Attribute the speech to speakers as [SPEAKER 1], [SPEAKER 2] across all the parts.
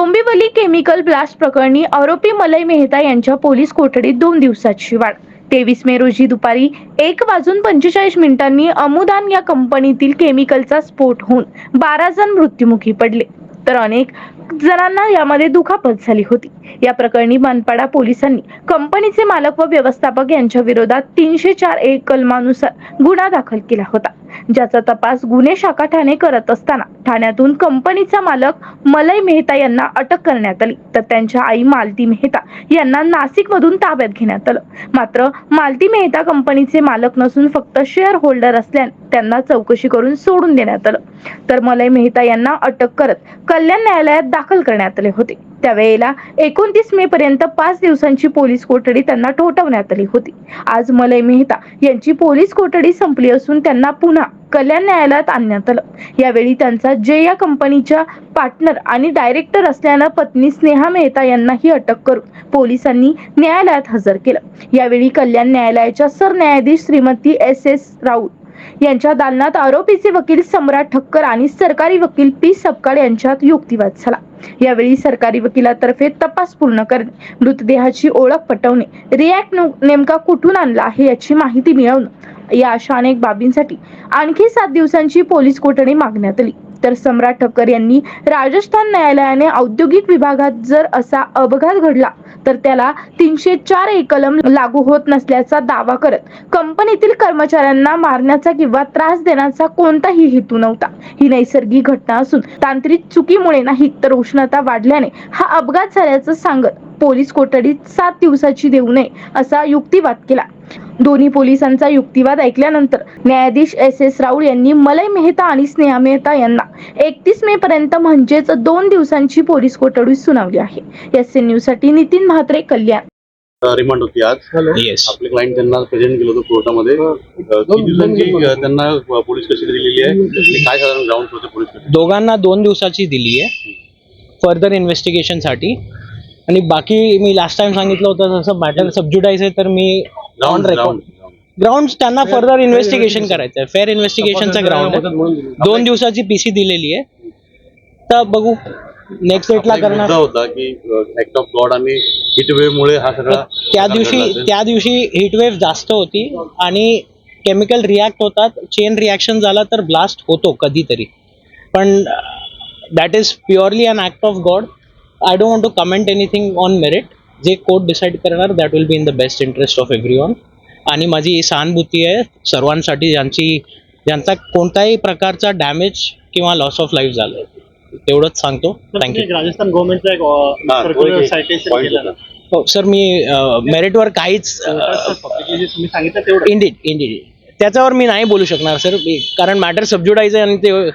[SPEAKER 1] Dombivli chemical blast प्रकरणी आरोपी मलय मेहता यांच्या पोलीस कोठडीत दोन दिवसाची वाढ तेवीस मे रोजी दुपारी एक वाजून पंचेचाळीस मिनिटांनी अमुदान या कंपनीतील केमिकलचा स्फोट होऊन बारा जण मृत्युमुखी पडले. तर अनेक जणांना यामध्ये दुखापत झाली होती. या प्रकरणी मनपाडा पोलिसांनी कंपनीचे मालक व व्यवस्थापक यांच्या विरोधात तीनशे चार एक कलमानुसार गुन्हा दाखल केला होता. ज्याचा तपास गुन्हे शाखा ठाणे करत असताना ठाण्यातून कंपनीचा मालक मलय मेहता यांना अटक करण्यात आली. तर त्यांच्या आई मालती मेहता यांना नाशिक मधून ताब्यात घेण्यात आलं. मात्र मालती मेहता कंपनीचे मालक नसून फक्त शेअर होल्डर असल्याने त्यांना चौकशी करून सोडून देण्यात आलं. तर मलय मेहता यांना अटक करत कल्याण न्यायालयात दाखल करण्यात आले होते. त्यावेळेला एकोणतीस मे पर्यंत पाच दिवसांची पोलीस कोठडी त्यांना ठोठवण्यात आली होती. आज मलय मेहता यांची पोलीस कोठडी संपली असून त्यांना पुन्हा कल्याण न्यायालयात आणण्यात आलं. यावेळी त्यांचा जे या कंपनीच्या पार्टनर आणि डायरेक्टर असल्यानं पत्नी स्नेहा मेहता यांनाही अटक करून पोलिसांनी न्यायालयात हजर केलं. यावेळी कल्याण न्यायालयाच्या सरन्यायाधीश श्रीमती एस एस राऊत यांच्या दालनात आरोपीचे वकील सम्राट ठक्कर आणि सरकारी वकील पी सपकाळ यांच्यात युक्तिवाद झाला. यावेळी सरकारी वकिलातर्फे तपास पूर्ण करणे मृतदेहाची ओळख पटवणे रिॲक्ट नेमका कुठून आणला आहे याची माहिती मिळवणं या अशा अनेक बाबींसाठी आणखी सात दिवसांची पोलीस कोठडी मागण्यात आली. तर सम्राट ठक्कर यांनी राजस्थान न्यायालयाने औद्योगिक विभागात जर असा अपघात घडला तर त्याला तीनशे चार ए कलम लागू होत नसल्याचा दावा करत कंपनीतील कर्मचाऱ्यांना मारण्याचा किंवा त्रास देण्याचा कोणताही हेतू नव्हता. ही नैसर्गिक घटना असून तांत्रिक चुकीमुळे नाही तर उष्णता वाढल्याने हा अपघात झाल्याचं सांगत पोलीस कोठडीत सात दिवसाची देऊ नये असा युक्तिवाद केला. दोन्ही पोलिसांचा युक्तिवाद ऐकल्यानंतर न्यायाधीश एस एस राऊळ यांनी मलय मेहता आणि स्नेहा मेहता यांना एकतीस मे पर्यंत म्हणजेच दोन दिवसांची पोलीस कोठडी सुनावली आहे. एस एन न्यूजसाठी नितीन म्हात्रे कल्याण.
[SPEAKER 2] रिमांड होती आज.
[SPEAKER 3] येस
[SPEAKER 2] आपले क्लायंट त्यांना प्रेझेंट केलं होतं कोर्टामध्ये. किती दिवसांची त्यांना पोलीस कस्टडी दिलेली आहे. आणि काय साधारण ग्राउंड होते पोलीस कस्टडी
[SPEAKER 3] दोघांना दोन दिवसाची दिली आहे. फर्दर इन्व्हेस्टिगेशनसाठी आणि बाकी मी लास्ट टाइम सांगितलं होतं तसं मॅटर सबज्युडाईज आहे तर मी ऑन
[SPEAKER 2] ग्राउंड
[SPEAKER 3] रेकॉर्ड ग्राउंड त्यांना फर्दर इन्व्हेस्टिगेशन करायचं आहे फेअर इन्व्हेस्टिगेशनचं ग्राउंड आहे. दोन दिवसाची पीसी दिलेली आहे. तर बघू नेक्स्ट डेटला करणार.
[SPEAKER 2] होता की ऍक्ट ऑफ गॉड आणि हिट वेव्ह मुळे हा सगळा
[SPEAKER 3] त्या दिवशी त्या दिवशी हीटवेव्ह जास्त होती आणि केमिकल रिॲक्ट होतात. चेन रिॲक्शन झाला तर ब्लास्ट होतो कधीतरी. पण that is purely an act of God I don't want to comment anything on merit जे कोर्ट डिसाईड करणार that will be in the best interest of everyone आणि माझी सहानुभूती आहे सर्वांसाठी ज्यांची ज्यांचा कोणत्याही प्रकारचा डॅमेज किंवा लॉस ऑफ लाईफ झालं तेवढंच सांगतो. थँक्यू
[SPEAKER 4] राजस्थान गव्हर्नमेंटचा एक
[SPEAKER 2] हा.
[SPEAKER 3] हो सर मी मेरिटवर काहीच इंडिड इंडिड त्याच्यावर मी नाही बोलू शकणार सर. कारण मॅटर सबज्युडाईज आहे आणि ते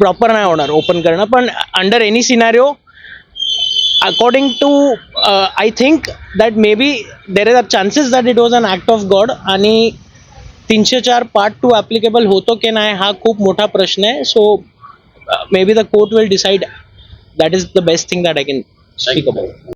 [SPEAKER 3] प्रॉपर नाही होणार ओपन करणं. पण under any scenario according to I think that maybe there is a chances that it was an act of God आणि तीनशे चार पार्ट टू ॲप्लिकेबल होतो की नाही हा खूप मोठा प्रश्न आहे. So maybe the court will decide that is the best thing that I can speak about